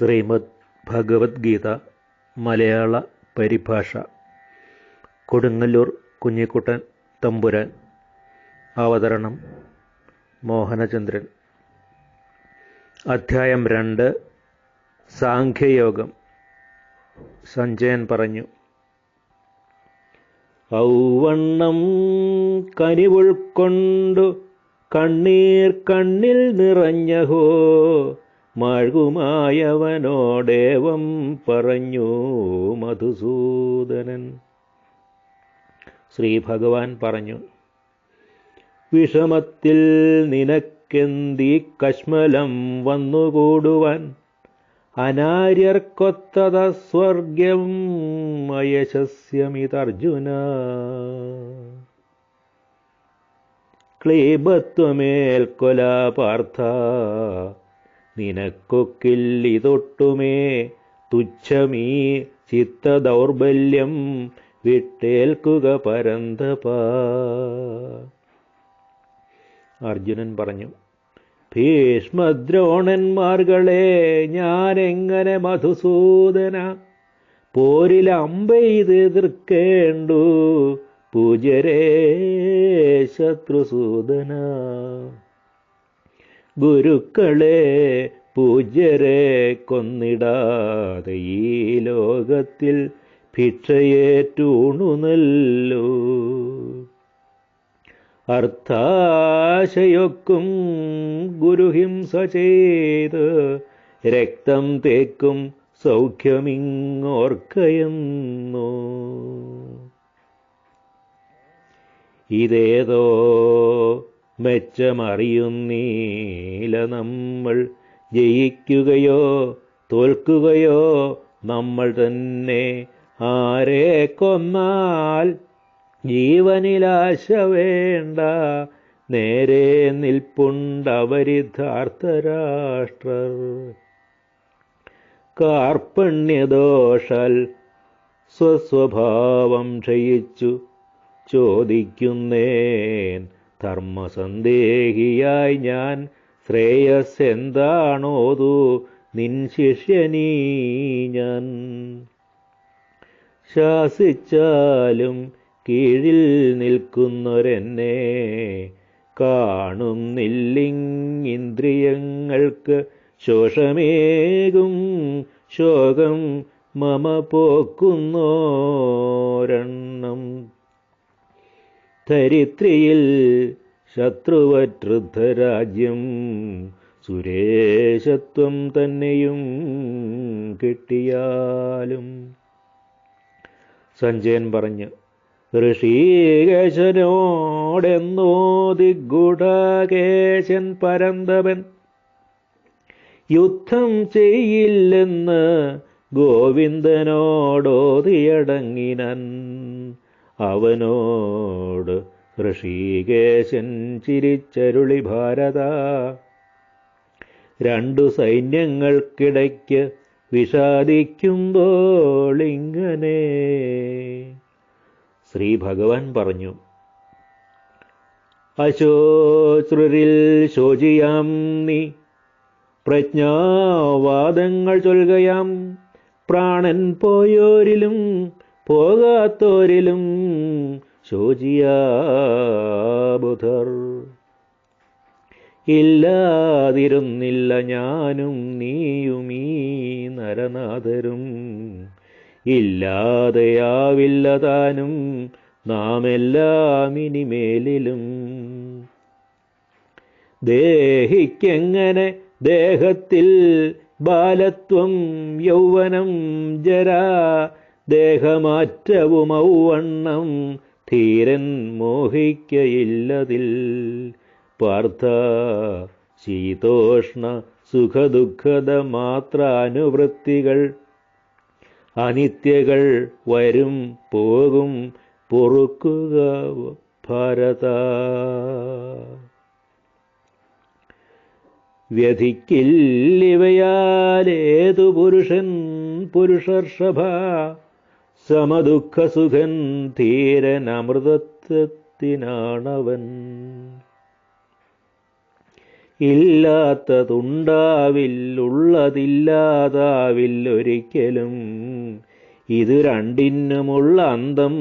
ശ്രീമദ് ഭഗവത്ഗീത മലയാള പരിഭാഷ കൊടുങ്ങല്ലൂർ കുഞ്ഞിക്കുട്ടൻ തമ്പുരാൻ അവതരണം മോഹനചന്ദ്രൻ. അധ്യായം രണ്ട് സാഖ്യയോഗം. സഞ്ജയൻ പറഞ്ഞു ഔവണ്ണം കനിവുൾക്കൊണ്ടു കണ്ണീർ കണ്ണിൽ നിറഞ്ഞഹോ മഴുകുമായവനോടേവം പറഞ്ഞു മധുസൂദനൻ. ശ്രീ ഭഗവാൻ പറഞ്ഞു വിഷമത്തിൽ നിനക്കെന്തീ കശ്മലം വന്നുകൂടുവാൻ? അനാര്യർക്കൊത്തത സ്വർഗ്യം അയശസ്യമിതർജുന. ക്ലീബത്വമേൽക്കൊല പാർത്ഥ നിനക്കൊക്കില്ലിതൊട്ടുമേ തുച്ഛമീ ചിത്തദൗർബല്യം വിട്ടേൽക്കുക പരന്തപ. അർജുനൻ പറഞ്ഞു ഭീഷ്മദ്രോണന്മാർകളെ ഞാനെങ്ങനെ മധുസൂദന? പോരിൽ അമ്പെയ്ത് എതിർക്കേണ്ടു പൂജരേ ശത്രുസൂദന. ഗുരുക്കളെ പൂജ്യരെ കൊന്നിടാതെ ഈ ലോകത്തിൽ ഭിക്ഷയേറ്റൂണുനല്ലോ അർത്ഥാശയൊക്കും ഗുരുഹിംസ ചെയ്ത് രക്തം തേക്കും സൗഖ്യമിങ്ങോർക്കയെന്നു. ഇതേതോ മെച്ചമറിയുന്നീല നമ്മൾ ജയിക്കുകയോ തോൽക്കുകയോ നമ്മൾ തന്നെ ആരെ കൊന്നാൽ ജീവനിലാശ വേണ്ട. നേരെ നിൽപ്പുണ്ടവരിധാർത്ഥരാഷ്ട്രർ കാർപ്പണ്യദോഷാൽ സ്വസ്വഭാവം ക്ഷയിച്ചു. ചോദിക്കുന്നേൻ ധർമ്മസന്ദേഹിയായി ഞാൻ. ശ്രേയസ് എന്താണോതു നിൻ ശിഷ്യനീ ഞാൻ. ശാസിച്ചാലും കീഴിൽ നിൽക്കുന്നൊരെന്നെ കാണുന്നില്ലിന്ദ്രിയങ്ങൾക്ക് ശോഷമേകും. ശോകം മമ പോക്കുന്നോരെണ്ണം. ധരിത്രിയിൽ ശത്രുവറ്റൃദ്ധരാജ്യം സുരേശത്വം തന്നെയും കിട്ടിയാലും. സഞ്ജയൻ പറഞ്ഞു ഋഷീകേശനോടെന്നോ ദിഗുഡകേശൻ പരന്തവൻ യുദ്ധം ചെയ്യില്ലെന്ന് ഗോവിന്ദനോടോതിയടങ്ങിനൻ. അവനോട് ഋഷികേശൻ ചിരിച്ചരുളി ഭാരത. രണ്ടു സൈന്യങ്ങൾക്കിടയ്ക്ക് വിഷാദിക്കുമ്പോൾ ഇങ്ങനെ. ശ്രീ ഭഗവാൻ പറഞ്ഞു അശോശ്രുരിൽ ശോചിയാം നീ. പ്രജ്ഞാവാദങ്ങൾ ചൊൽകയാം. പ്രാണൻ പോയോരിലും പോകാത്തോരിലും ശോചിയാബുധർ ഇല്ലാതിരുന്നില്ല ഞാനും നീയും ഈ നരനാഥരും. ഇല്ലാതെയാവില്ല താനും നാം എല്ലാം ഇനിമേലിലും ദേഹിക്കെങ്ങനെ ദേഹത്തിൽ ബാലത്വം യൗവനം ജരാ ദേഹമാറ്റവും ഔവണ്ണം ധീരൻ മോഹിക്കയില്ലതിൽ. പാർത്ഥ ശീതോഷ്ണ സുഖദുഃഖത മാത്രാനുവൃത്തികൾ അനിത്യകൾ വരും പോകും പൊറുക്കുക ഭാരത. വ്യധിക്കില്ലിവയാലേതു പുരുഷൻ പുരുഷർഷഭ. സമദുഃഖസുഖൻ ധീരനമൃതത്വത്തിനാണവൻ ഇല്ലാത്തതുണ്ടാവില്ലുള്ളതില്ലാതാവില്ലൊരിക്കലും ഇത് രണ്ടിനുമുള്ള അന്തം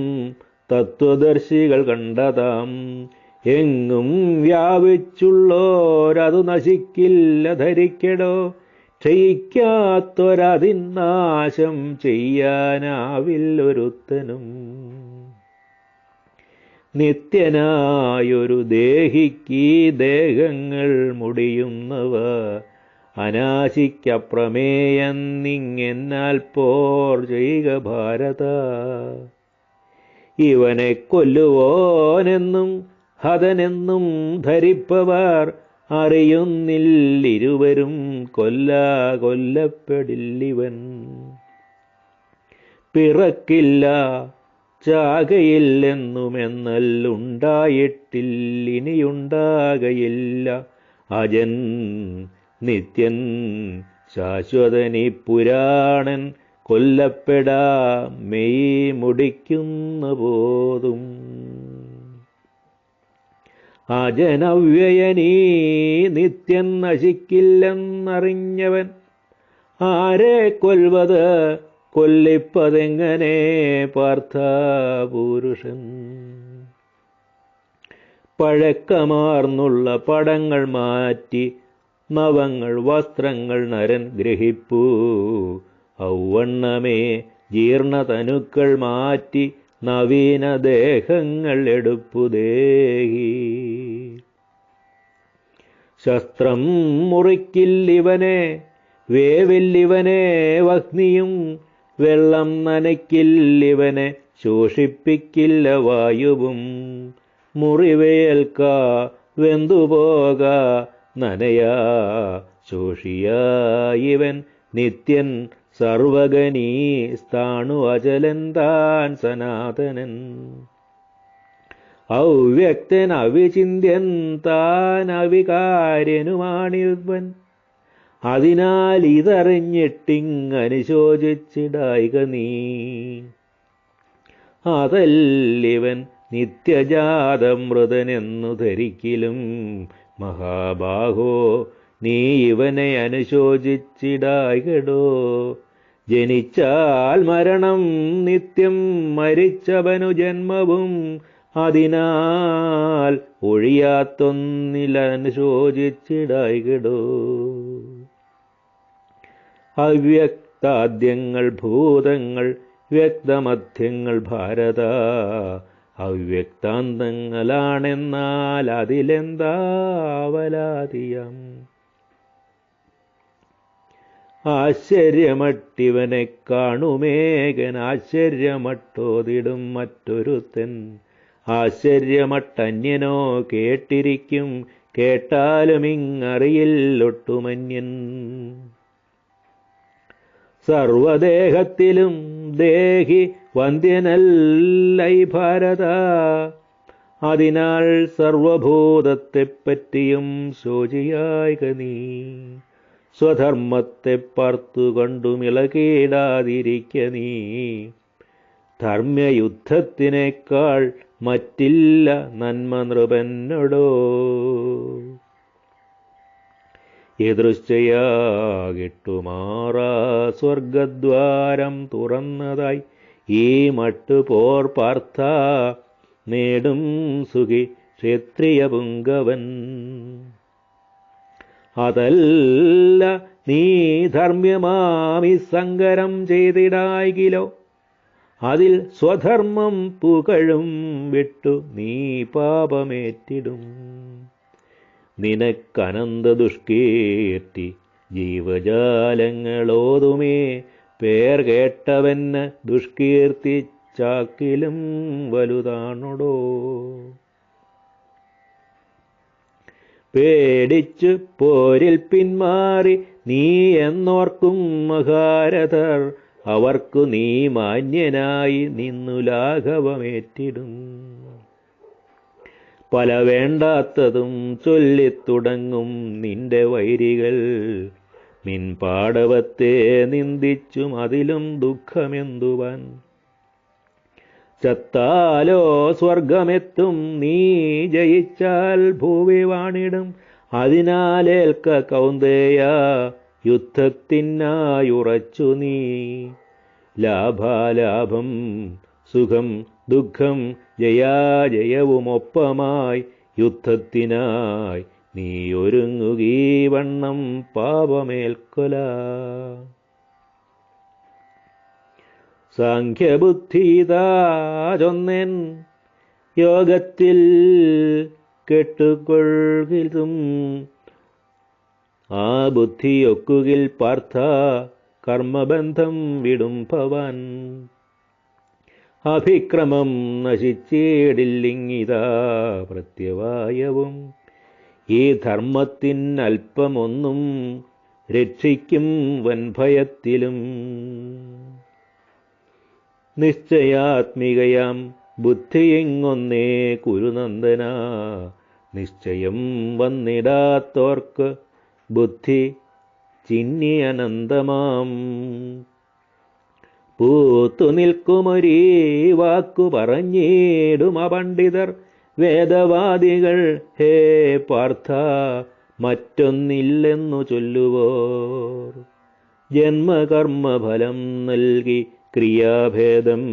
തത്വദർശികൾ കണ്ടതാം. എങ്ങും വ്യാപിച്ചുള്ളോരതു നശിക്കില്ല ധരിക്കടോ. ക്ഷയിക്കാത്തൊരതിനാശം ചെയ്യാനാവില്ലൊരുത്തനും. നിത്യനായൊരു ദേഹിക്ക് ദേഹങ്ങൾ മുടിയുന്നവ അനാശിക്കപ്രമേയെന്നിങ്ങെന്നാൽ പോർ ചെയ്യുക ഭാരത. ഇവനെ കൊല്ലുവോനെന്നും ഹതനെന്നും ധരിപ്പവർ അറിയുന്നില്ലിരുവരും കൊല്ല കൊല്ലപ്പെടില്ലിവൻ. പിറക്കില്ല ചാകയില്ലെന്നുമെന്നല്ലുണ്ടായിട്ടില്ലിനിയുണ്ടാകയില്ല. അജൻ നിത്യൻ ശാശ്വതനി പുരാണൻ കൊല്ലപ്പെടാ മെയ് മുടിക്കുന്ന പോതും അജനവ്യയനീ നിത്യൻ നശിക്കില്ലെന്നറിഞ്ഞവൻ. ആരെ കൊൽവത്? കൊല്ലിപ്പതെങ്ങനെ? പാർത്ഥ പുരുഷൻ. പഴക്കമാർന്നുള്ള പടങ്ങൾ മാറ്റി നവങ്ങൾ വസ്ത്രങ്ങൾ നരൻ ഗ്രഹിപ്പൂ. ഔവണ്ണമേ ജീർണതനുക്കൾ മാറ്റി നവീന ദേഹങ്ങൾ എടുപ്പുദേഹി. ശസ്ത്രം മുറിക്കില്ലിവനെ വേവില്ലിവനെ വഗ്നിയും വെള്ളം നനയ്ക്കില്ലിവനെ ശോഷിപ്പിക്കില്ല വായുവും. മുറിവേൽക്ക വെന്തുപോക നനയാ ശോഷിയായിവൻ നിത്യൻ സർവഗനീ സ്ഥാണു അചലൻ താൻ സനാതനൻ. ഔവ്യക്തൻ അവിചിന്ത്യൻ താൻ അവികാര്യനുമാണിവൻ അതിനാൽ ഇതറിഞ്ഞിട്ടിങ്ങനുശോചിച്ചിടായിക നീ അതല്ലിവൻ നിത്യജാതമൃതനെന്നു ധരിക്കിലും മഹാബാഹോ നീ ഇവനെ അനുശോചിച്ചിടായികടോ. ജനിച്ചാൽ മരണം നിത്യം മരിച്ചവനു ജന്മവും അതിനാൽ ഒഴിയാത്തൊന്നിലനുശോചിച്ചിടായികടോ അവ്യക്താദ്യങ്ങൾ ഭൂതങ്ങൾ വ്യക്തമധ്യങ്ങൾ ഭാരത. അവ്യക്താന്തങ്ങളാണെന്നാൽ അതിലെന്താവലാതിയം ആശ്ചര്യമട്ടിവനെ കാണുമേകൻ ആശ്ചര്യമട്ടോതിടും മറ്റൊരുത്തൻ. ആശ്ചര്യമട്ടന്യനോ കേട്ടിരിക്കും കേട്ടാലും ഇങ്ങറിയില്ലൊട്ടുമന്യൻ. സർവദേഹത്തിലും ദേഹി വന്ധ്യനല്ലൈ ഭാരത. അതിനാൽ സർവഭൂതത്തെപ്പറ്റിയും ശോചിയായിക നീ. സ്വധർമ്മത്തെ പാർത്തുകൊണ്ടു മിളകീടാതിരിക്ക നീ. ധർമ്മയുദ്ധത്തിനേക്കാൾ മറ്റില്ല നന്മ നൃപന്നടോ. എതൃശ്ചയാകിട്ടുമാറാ സ്വർഗദ്വാരം തുറന്നതായി. ഈ മട്ടുപോർ പാർത്ഥ നേടും സുഖി ക്ഷത്രിയ പുങ്കവൻ. അതല്ല നീ ധർമ്മ്യമാമി സങ്കരം ചെയ്തിടായികിലോ. അതിൽ സ്വധർമ്മം പുകഴും വിട്ടു നീ പാപമേറ്റിടും. നിനക്കനന്ത ദുഷ്കീർത്തി ജീവജാലങ്ങളോതുമേ പേർ കേട്ടവന് ദുഷ്കീർത്തി ചാക്കിലും വലുതാണുടോ. പേടിച്ചു പോരിൽ പിന്മാറി നീ എന്നോർക്കും മഹാരഥർ അവർക്കു നീ മാന്യനായി നിന്നു ലാഘവമേറ്റിടും. പല വേണ്ടാത്തതും ചൊല്ലിത്തുടങ്ങും നിന്റെ വൈരികൾ. നിൻ പാടവത്തെ നിന്ദിച്ചും അതിലും ദുഃഖമെന്തുവാൻ? ചത്താലോ സ്വർഗമെത്തും നീ ജയിച്ചാൽ ഭൂവി വാണിടും അതിനാലേൽക്ക കൗന്ദേയ യുദ്ധത്തിനായുറച്ചു നീ. ലാഭാലാഭം സുഖം ദുഃഖം ജയാജയവുമൊപ്പമായി യുദ്ധത്തിനായി നീ ഒരുങ്ങുകീ വണ്ണം പാപമേൽക്കൊല. സാഖ്യബുദ്ധിതാചൊന്നൻ യോഗത്തിൽ കെട്ടുകൊള്ളും ആ ബുദ്ധിയൊക്കുകിൽ പാർത്ഥ കർമ്മബന്ധം വിടും ഭവാൻ. അഭിക്രമം നശിച്ചേടില്ലിങ്ങിതാ പ്രത്യവായവും. ഈ ധർമ്മത്തിനൽപ്പമൊന്നും രക്ഷിക്കും വൻഭയത്തിലും. നിശ്ചയാത്മികയാം ബുദ്ധിയെങ്ങൊന്നേ കുരുനന്ദന. നിശ്ചയം വന്നിടാത്തോർക്ക് ബുദ്ധി ചിന്നി അനന്തമാം. പൂത്തു നിൽക്കുമൊരീ വാക്കു പറഞ്ഞിടും അപണ്ഡിതർ. വേദവാദികൾ ഹേ പാർത്ഥ മറ്റൊന്നില്ലെന്നു ചൊല്ലുവോർ. ജന്മകർമ്മഫലം നൽകി ക്രിയാഭേദം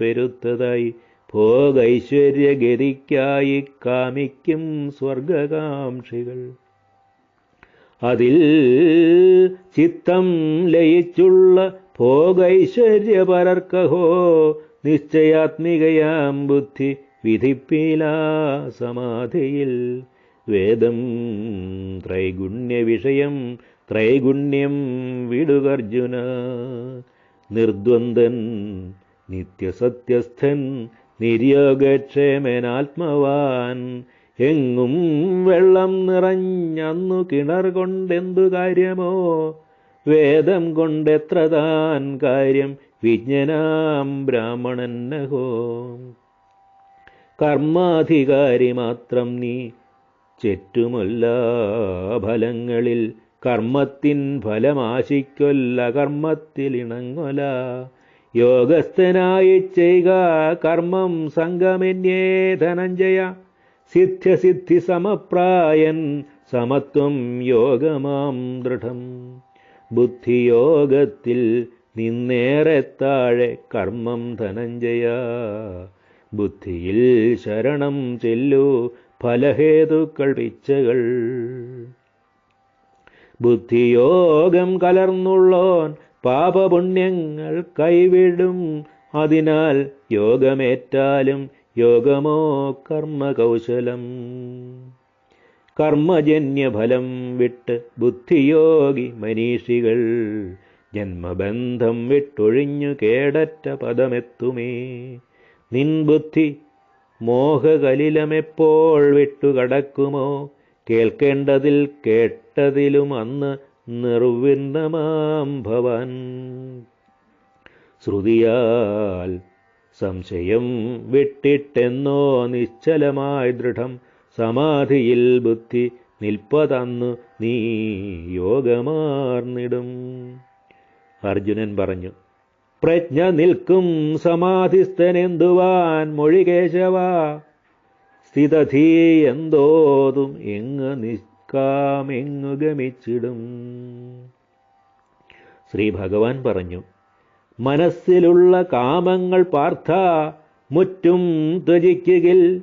പെരുത്തതായി ഭോഗൈശ്വര്യഗതിക്കായി കാമിക്കും സ്വർഗകാംക്ഷികൾ. അതിൽ ചിത്തം ലയിച്ചുള്ള ഭോഗൈശ്വര്യപരർക്കഹോ നിശ്ചയാത്മികയാം ബുദ്ധി വിധിപ്പില സമാധിയിൽ. വേദം ത്രൈഗുണ്യ വിഷയം ത്രൈഗുണ്യം വിടുകർജുന. നിർദ്വന്ദ്വൻ നിത്യസത്യസ്ഥൻ നിര്യോഗക്ഷേമനാത്മവാൻ എങ്ങും വെള്ളം നിറഞ്ഞന്നു കിണർ കൊണ്ടെന്തു കാര്യമോ? വേദം കൊണ്ടെത്ര താൻ കാര്യം വിജ്ഞനാം ബ്രാഹ്മണന്നഹോ കർമാധികാരി മാത്രം നീ ചെറ്റുമല്ല ഫലങ്ങളിൽ കർമ്മത്തിൻ ഫലമാശിക്കൊല്ല കർമ്മത്തിൽ ഇണങ്ങൊല യോഗസ്ഥനായി ചെയ്യുക കർമ്മം സംഗമന്യേ ധനഞ്ജയ. സിദ്ധ്യസിദ്ധി സമപ്രായൻ സമത്വം യോഗമാം ദൃഢം. ബുദ്ധിയോഗത്തിൽ നിന്നേറെ താഴെ കർമ്മം ധനഞ്ജയ. ബുദ്ധിയിൽ ശരണം ചെല്ലു ഫലഹേതുക്കൾ പിച്ചകൾ. ബുദ്ധിയോഗം കലർന്നുള്ളോൻ പാപപുണ്യങ്ങൾ കൈവിടും. അതിനാൽ യോഗമേറ്റാലും യോഗമോ കർമ്മകൗശലം? കർമ്മജന്യഫലം വിട്ട് ബുദ്ധിയോഗി മനീഷികൾ ജന്മബന്ധം വിട്ടൊഴിഞ്ഞു കേടറ്റ പദമെത്തുമേ. നിൻബുദ്ധി മോഹകലിലമെപ്പോൾ വിട്ടുകടക്കുമോ? കേൾക്കേണ്ടതിൽ കേട്ടതിലും അന്ന് നിർവിന്നമാം ഭവൻ. ശ്രുതിയാൽ സംശയം വിട്ടിട്ടെന്നോ നിശ്ചലമായി ദൃഢം സമാധിയിൽ ബുദ്ധി നിൽപ്പതന്നു നീ യോഗമാർന്നിടും. അർജുനൻ പറഞ്ഞു പ്രജ്ഞ നിൽക്കും സമാധിസ്ഥനെന്തുവാൻ മൊഴികേശവ? സ്ഥിതധീ എന്തോതും എങ്ങ് നിൽക്കാമെങ്ങു ഗമിച്ചിടും. ശ്രീ ഭഗവാൻ പറഞ്ഞു മനസ്സിലുള്ള കാമങ്ങൾ പാർത്ഥ മുറ്റും ത്യജിക്കുകിൽ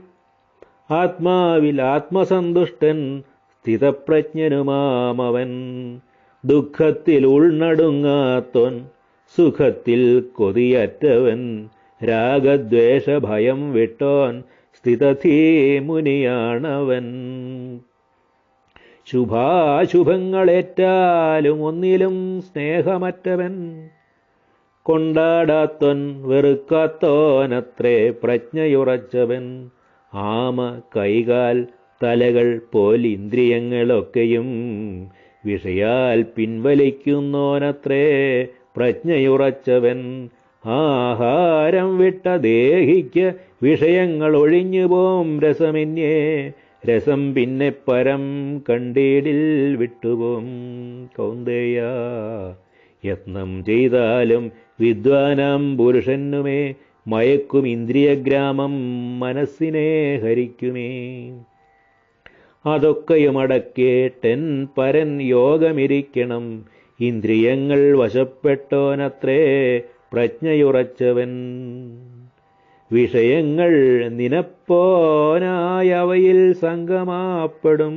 ആത്മാവിൽ ആത്മസന്തുഷ്ടൻ സ്ഥിതപ്രജ്ഞനുമാമവൻ. ദുഃഖത്തിൽ ഉൾനടുങ്ങാത്തോൻ സുഖത്തിൽ കൊതിയറ്റവൻ രാഗദ്വേഷ ഭയം വിട്ടോൻ സ്ഥിതധീ മുനിയാണവൻ ശുഭാശുഭങ്ങളേറ്റാലും ഒന്നിലും സ്നേഹമറ്റവൻ. കൊണ്ടാടാത്തോൻ വെറുക്കാത്തോനത്രേ പ്രജ്ഞയുറച്ചവൻ. ആമ കൈകാൽ തലകൾ പോലിന്ദ്രിയങ്ങളൊക്കെയും വിഷയാൽ പിൻവലിക്കുന്നോനത്രേ പ്രജ്ഞയുറച്ചവൻ. ആഹാരം വിട്ട ദേഹിക്ക് വിഷയങ്ങൾ ഒഴിഞ്ഞു പോം രസമിന്യേ. രസം പിന്നെ പരം കണ്ടീടിൽ വിട്ടുപോം. കൗന്ദേയ യത്നം ചെയ്താലും വിദ്വാനാം പുരുഷനുമേ മയക്കും ഇന്ദ്രിയഗ്രാമം മനസ്സിനെ ഹരിക്കുമേ. അതൊക്കെയുമടക്കേട്ടെൻ പരൻ യോഗമിരിക്കണം. ഇന്ദ്രിയങ്ങൾ വശപ്പെട്ടോനത്രേ പ്രജ്ഞയുറച്ചവൻ. വിഷയങ്ങൾ നിനപ്പോനായവയിൽ സംഗമാപ്പെടും.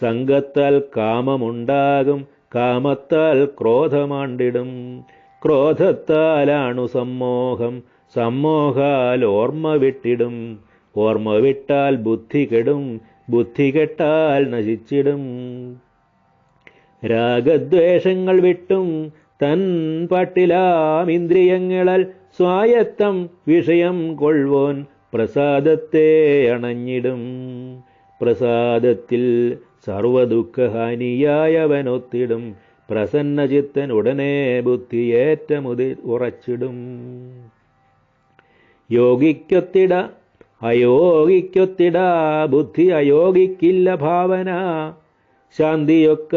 സംഘത്താൽ കാമമുണ്ടാകും കാമത്താൽ ക്രോധമാണ്ടിടും. ക്രോധത്താലാണു സമ്മോഹം സമ്മോഹാൽ ഓർമ്മ വിട്ടിടും ഓർമ്മ വിട്ടാൽ ബുദ്ധി കെടും. ബുദ്ധി കെട്ടാൽ നശിച്ചിടും. രാഗദ്വേഷങ്ങൾ വിട്ടും. തൻ പട്ടിലാം ഇന്ദ്രിയങ്ങളാൽ സ്വായത്തം വിഷയം കൊള്ളുവോൻ പ്രസാദത്തെ അണഞ്ഞിടും. പ്രസാദത്തിൽ സർവദുഃഖഹാനിയായവനൊത്തിടും പ്രസന്നചിത്തൻ ഉടനെ ബുദ്ധിയേറ്റമുതിൽ ഉറച്ചിടും. യോഗിക്കൊത്തിട അയോഗിക്കൊത്തിട ബുദ്ധി അയോഗിക്കില്ല ഭാവന. ശാന്തിയൊക്ക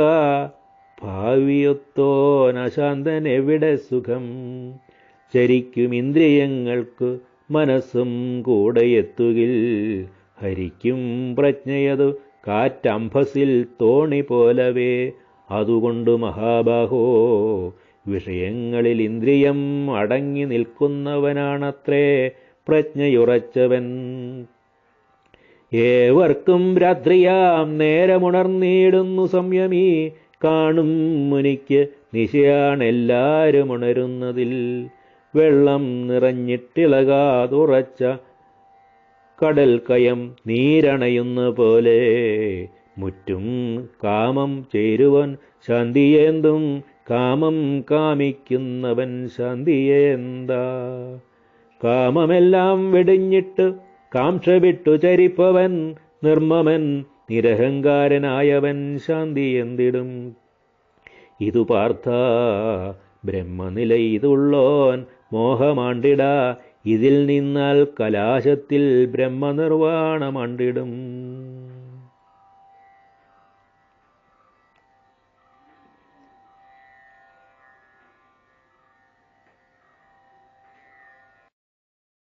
ഭാവിയൊത്തോനശാന്തൻ എവിടെ സുഖം? ശരിക്കും ഇന്ദ്രിയങ്ങൾക്ക് മനസ്സും കൂടെ എത്തുകിൽ ഹരിക്കും പ്രജ്ഞയതു കാറ്റംഭസിൽ തോണി പോലവേ. അതുകൊണ്ട് മഹാബാഹോ വിഷയങ്ങളിൽ ഇന്ദ്രിയം അടങ്ങി നിൽക്കുന്നവനാണത്രേ പ്രജ്ഞയുറച്ചവൻ. ഏവർക്കും രാത്രിയാം നേരമുണർന്നിടുന്നു സംയമി കാണും മുനിക്ക് നിശയാണെല്ലാരും ഉണരുന്നതിൽ. വെള്ളം നിറഞ്ഞിട്ടിളകാതുറച്ച കടൽ കയം നീരണയുന്ന പോലെ മുറ്റും കാമം ചേരുവൻ ശാന്തിയേന്തും കാമം കാമിക്കുന്നവൻ ശാന്തിയേന്താ? കാമമെല്ലാം വെടിഞ്ഞിട്ട് കാംക്ഷ വിട്ടു ചരിപ്പവൻ നിർമ്മമൻ നിരഹങ്കാരനായവൻ ശാന്തി എന്തിടും ഇതു പാർത്ഥ ബ്രഹ്മനില ഇതുള്ളോൻ മോഹമാണ്ടിട ഇതിൽ നിന്നാൽ കലാശത്തിൽ ബ്രഹ്മനിർവാണമാണ്ടിടും.